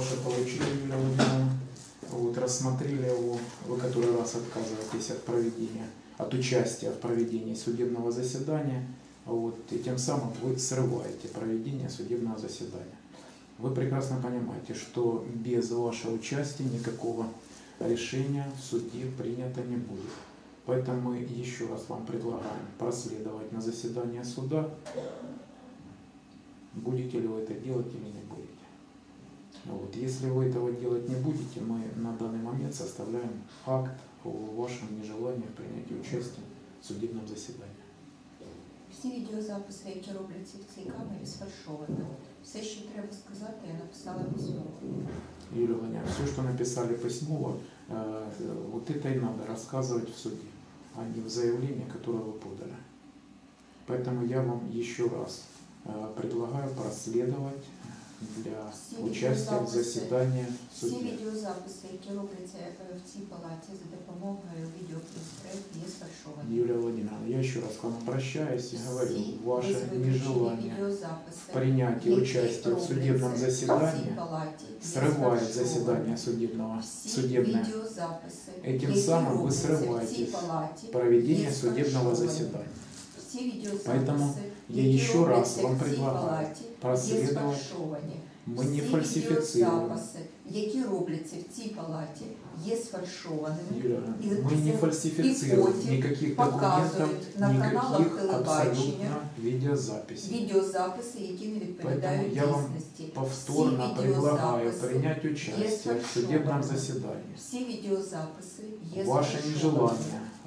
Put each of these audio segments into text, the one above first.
ваше получили, Юлия. Вот, рассмотрели его, вы который раз отказываетесь от проведения, от участия в проведении судебного заседания, вот, и тем самым вы срываете проведение судебного заседания. Вы прекрасно понимаете, что без вашего участия никакого решения в суде принято не будет. Поэтому мы еще раз вам предлагаем проследовать на заседание суда. Будете ли вы это делать или не будете. Вот. Если вы этого делать не будете, мы на данный момент составляем акт о вашем нежелании в принятии участия в судебном заседании. Всі відеозаписи, які робляться в цій камері, сфальшовані. Все, що треба сказати, я написала письмово. Юлия Владимировна, все, что написали письмово, э, вот это и надо рассказывать в суде, а не в заявлении, которое вы подали. Поэтому я вам еще раз э, предлагаю проследовать для Всі участия в відеозаписи- заседании в Всі суде. відеозаписи, які робляться е, в цій палаті за допомогою відеоконстрект, є сфальшовані. Юлия Владимировна, я еще раз к вам обращаюсь и говорю, Всі ваше визволені нежелание відеозаписи, принятия які участия в судебном робляться в заседании цій палаті, є срывает сфальшовані. заседание судебного, Всі судебное відеозаписи, Этим які самым вы робляться в срываете цій палаті, проведение є судебного сфальшовані. заседания. Всі відеозаписи, Поэтому я які еще раз робляться вам в цій предлагаю палаті, є проследовать. сфальшовані. Мы не Всі фальсифицируем. відеозаписи, які робляться в цій палаті, є сфальшованими. Юля, И мы не все- фальсифицируем и потім никаких показують документов, на каналах никаких телебачення абсолютно видеозаписей. Відеозаписи, які не відповідають Поэтому я вам дійсності. Повторно Всі предлагаю відеозаписи принять є участие в сфальшовані. судебном заседании. Всі відеозаписи є Ваше сфальшовані.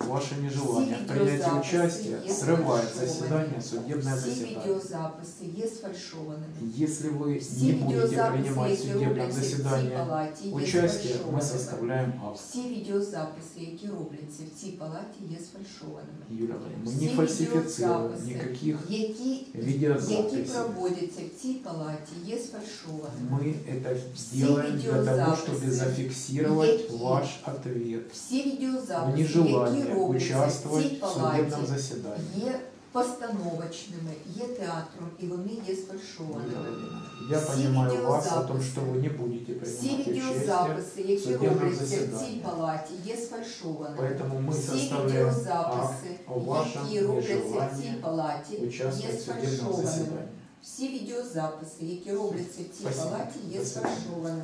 нежелание, ваше нежелание Всі в принятии відеозаписи участия є срывает сфальшовані. заседание, судебное Всі заседание. відеозаписи є сфальшованими. Если вы Всі не будете відеозаписи, принимать в які судебном робляться в цій заседании палаті, є участие, мы сфальшованими. составляем акт. Всі відеозаписи, які робляться в цій палаті, є сфальшованими. Юля, Владимировна, мы Всі не фальсифицируем відеозаписи, никаких які, які видеозаписей. проводяться в цій палаті, є сфальшованими. Мы это делаем для того, видеозаписи, чтобы зафиксировать які- ваш ответ Всі в відеозаписи, які нежелании робляться в участвовать цій в палаті, судебном заседании. є постановочними, є театром, і вони є Юлия сфальшованими. Владимировна, Я Всі понимаю вас о том, відеозаписи- что вы не будете Всі принимать участие, відеозаписи, які судебному робляться в цій засіданні. палаті, є сфальшованими. поэтому мы Всі составляем акт відеозаписи, о вашем які робляться в цій нежелании палаті, є участвовать в судебном сфальшованими. заседании. Всі відеозаписи, які робляться в цій Спасибо. палаті, є До свидания. сфальшованими.